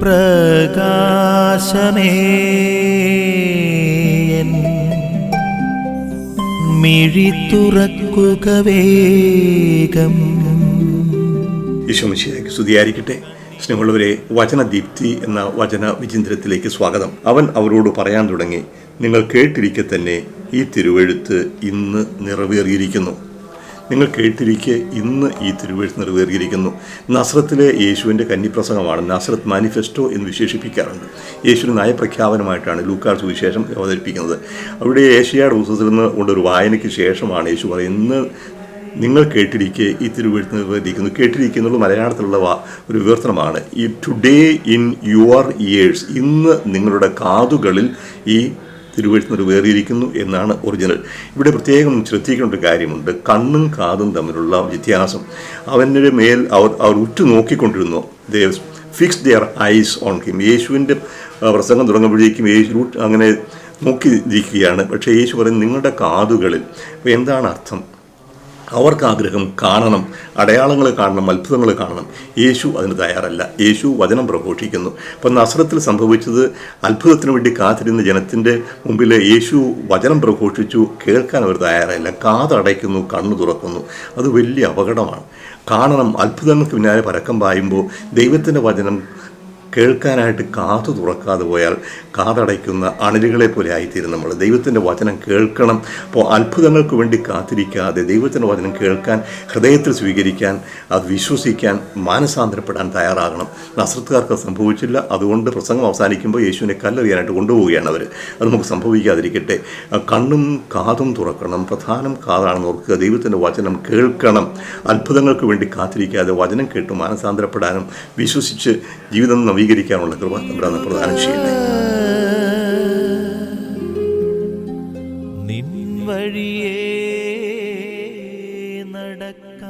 പ്രകാശമേ. മിഴി തുറക്കുക വേഗം. ഈശോമിശിയാക്കി സ്തുതിയായിരിക്കട്ടെ. സ്നേഹമുള്ളവരെ വചനദീപ്തി എന്ന വചന വിചിന്തനത്തിലേക്ക് സ്വാഗതം. അവൻ അവരോട് പറയാൻ തുടങ്ങി നിങ്ങൾ കേട്ടിരിക്കെ തന്നെ ഈ തിരുവെഴുത്ത് ഇന്ന് നിറവേറിയിരിക്കുന്നു. നിങ്ങൾ കേട്ടിരിക്കെ ഇന്ന് ഈ തിരുവഴുത്ത് നിറവേറിയിരിക്കുന്നു. നസ്രത്തിലെ യേശുവിന്റെ കന്നിപ്രസംഗമാണ് നസ്രത്ത് മാനിഫെസ്റ്റോ എന്ന് വിശേഷിപ്പിക്കാറുണ്ട്. യേശുവിന് നയപ്രഖ്യാപനമായിട്ടാണ് ലൂക്കാർ സുവിശേഷം അവതരിപ്പിക്കുന്നത്. അവിടെ ഏഷ്യയുടെ ദിവസത്തിൽ നിന്ന് കൊണ്ടൊരു വായനയ്ക്ക് ശേഷമാണ് യേശു പറയുന്നത് ഇന്ന് നിങ്ങൾ കേട്ടിരിക്കെ ഈ തിരുവഴുത്ത് നിർവഹിക്കുന്നു കേട്ടിരിക്കുന്നുള്ള മലയാളത്തിലുള്ള ഒരു വിവർത്തനമാണ്. ഈ ടുഡേ ഇൻ യുവർ ഇയേഴ്സ് ഇന്ന് നിങ്ങളുടെ കാതുകളിൽ ഈ തിരുവെഴുത്ത് വേറിയിരിക്കുന്നു എന്നാണ് ഒറിജിനൽ. ഇവിടെ പ്രത്യേകം ശ്രദ്ധിക്കേണ്ട ഒരു കാര്യമുണ്ട്. കണ്ണും കാതും തമ്മിലുള്ള വ്യത്യാസം. അവന്റെ മേൽ അവർ അവർ ഉറ്റു നോക്കിക്കൊണ്ടിരുന്നു they fix their eyes on him യേശുവിന്റെ പ്രസംഗം തുടങ്ങുമ്പോഴേക്കും യേശു അങ്ങനെ നോക്കി ഇരിക്കുകയാണ് പക്ഷേ യേശു പറയുന്നത് നിങ്ങളുടെ കാതുകളിൽ അപ്പോൾ എന്താണ് അർത്ഥം? അവർക്ക് ആഗ്രഹം കാണണം അടയാളങ്ങൾ കാണണം അത്ഭുതങ്ങൾ കാണണം. യേശു അതിന് തയ്യാറല്ല. യേശു വചനം പ്രഘോഷിക്കുന്നു. അപ്പം നസ്രത്തിൽ സംഭവിച്ചത് അത്ഭുതത്തിന് വേണ്ടി കാത്തിരുന്ന ജനത്തിന്റെ മുമ്പിൽ യേശു വചനം പ്രഘോഷിച്ചു കേൾക്കാൻ അവർ തയ്യാറല്ല. കാതടയ്ക്കുന്നു കണ്ണു തുറക്കുന്നു. അത് വലിയ അപകടമാണ്. കാണണം അത്ഭുതങ്ങൾക്ക് പിന്നാലെ പരക്കം പായുമ്പോൾ ദൈവത്തിന്റെ വചനം കേൾക്കാനായിട്ട് കാതു തുറക്കാതെ പോയാൽ കാതടയ്ക്കുന്ന അണലുകളെ പോലെ ആയിത്തീരും നമ്മൾ. ദൈവത്തിന്റെ വചനം കേൾക്കണം. അപ്പോൾ അത്ഭുതങ്ങൾക്ക് വേണ്ടി കാത്തിരിക്കാതെ ദൈവത്തിന്റെ വചനം കേൾക്കാൻ ഹൃദയത്തിൽ സ്വീകരിക്കാൻ അത് വിശ്വസിക്കാൻ മാനസാന്തരപ്പെടാൻ തയ്യാറാകണം. നസ്രത്തുകാർക്ക് സംഭവിച്ചില്ല. അതുകൊണ്ട് പ്രസംഗം അവസാനിക്കുമ്പോൾ യേശുവിനെ കല്ലെറിയാനായിട്ട് കൊണ്ടുപോവുകയാണ് അവർ. അത് നമുക്ക് സംഭവിക്കാതിരിക്കട്ടെ. കണ്ണും കാതും തുറക്കണം. പ്രധാനം കാതാണെന്ന് ഓർക്കുക. ദൈവത്തിന്റെ വചനം കേൾക്കണം. അത്ഭുതങ്ങൾക്ക് വേണ്ടി കാത്തിരിക്കാതെ വചനം കേട്ട് മാനസാന്തരപ്പെടാനും വിശ്വസിച്ച് ജീവിതം നവീകരിക്കാനുള്ള കൃപ നമ്മുടെ പ്രദാനം ചെയ്യുന്നത് നിൻ വഴിയേ